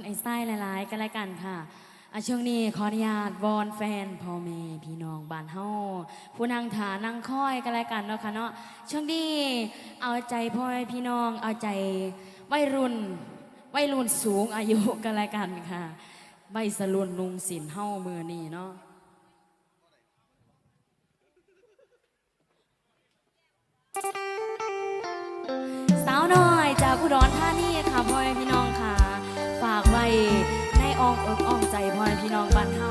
คุณไอ้ไส้หลาย ๆ กันแล้วกันค่ะอะช่วงนี้ขออนุญาตวอนแฟนพ่อแม่พี่น้องบ้านเฮาผู้นั่งถานั่งค่อยกันแล้วกันเนาะค่ะเนาะช่วงนี้เอาใจพ่อแม่พี่น้อง เอาใจวัยรุ่นวัยรุ่นสูงอายุกันแล้วกันค่ะใบสลุนนุงสินเฮามือนี้เนาะสาวน้อยจากอุดรธานีค่ะพ่อแม่พี่น้อง อ้อมอกอ้อมใจพ่อแม่พี่น้องบ้านเฮา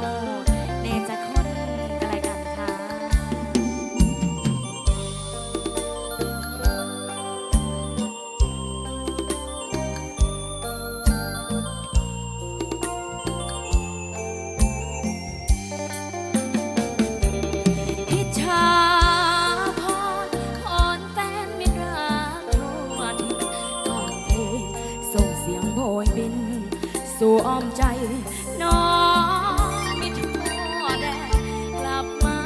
สู่อ้อมใจน้องมิทั่วแดนกลับมา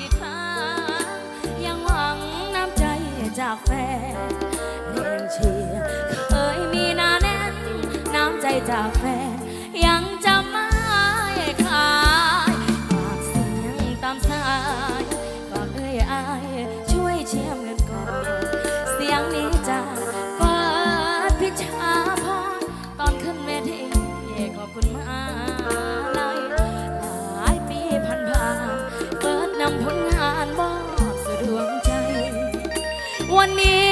อีกครั้งยังหวังน้ำใจจากแฟนเพลงเชียร์เคยมีหนาแน่นน้ำใจจากแฟนยัง วันนี้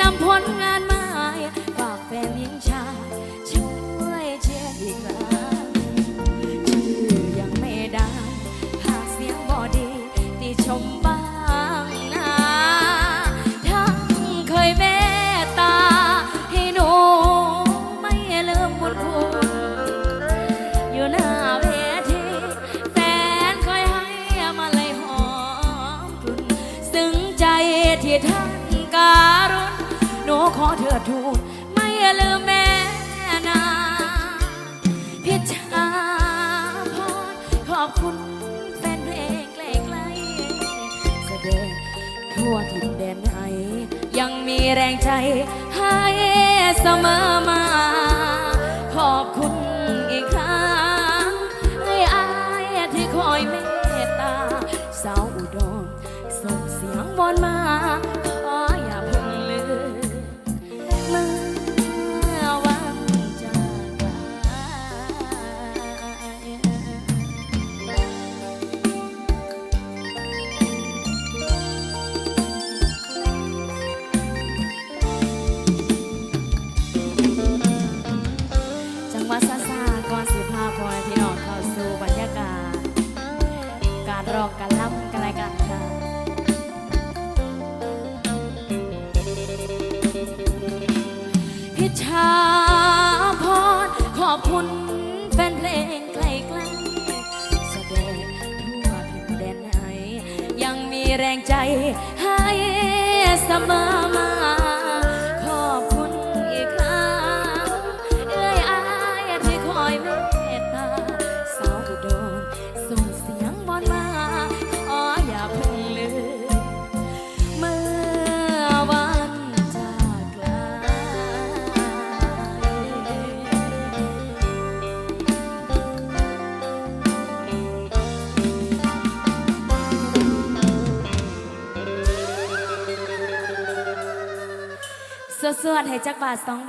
นำผลงานมาฝากแฟนหญิงชายช่วยเชียร์อีกครั้งชื่อยังไม่ได้หากเสียงบอดีที่ชมบ้างนะทั้งเคยเมตตา ให้หนูไม่ลืมบุญคุณอยู่หน้าเวทีแฟนคอยให้มาเลยหอมกลุ่นซึ้งใจที่ท่าน การุณหนูขอเถิดทูลไม่ลืมแม่นาพิชาพรขอบคุณแฟนเพลงไกลๆแสดงทั่วถิ่นแดนไทยยังมีแรงใจให้เสมอมา ขอบคุณอีกครั้งให้อายที่คอยเมตตาสาวอุดรส่งเสียงวอนมา องการล่ำกันรายกันค่ะพิชาพรขอบคุณแฟนเพลงไกลๆแสดงทั่วถิ่นแดนไหนยังมีแรงใจให้เสมอมา สวดๆให้จักบาทสองบาท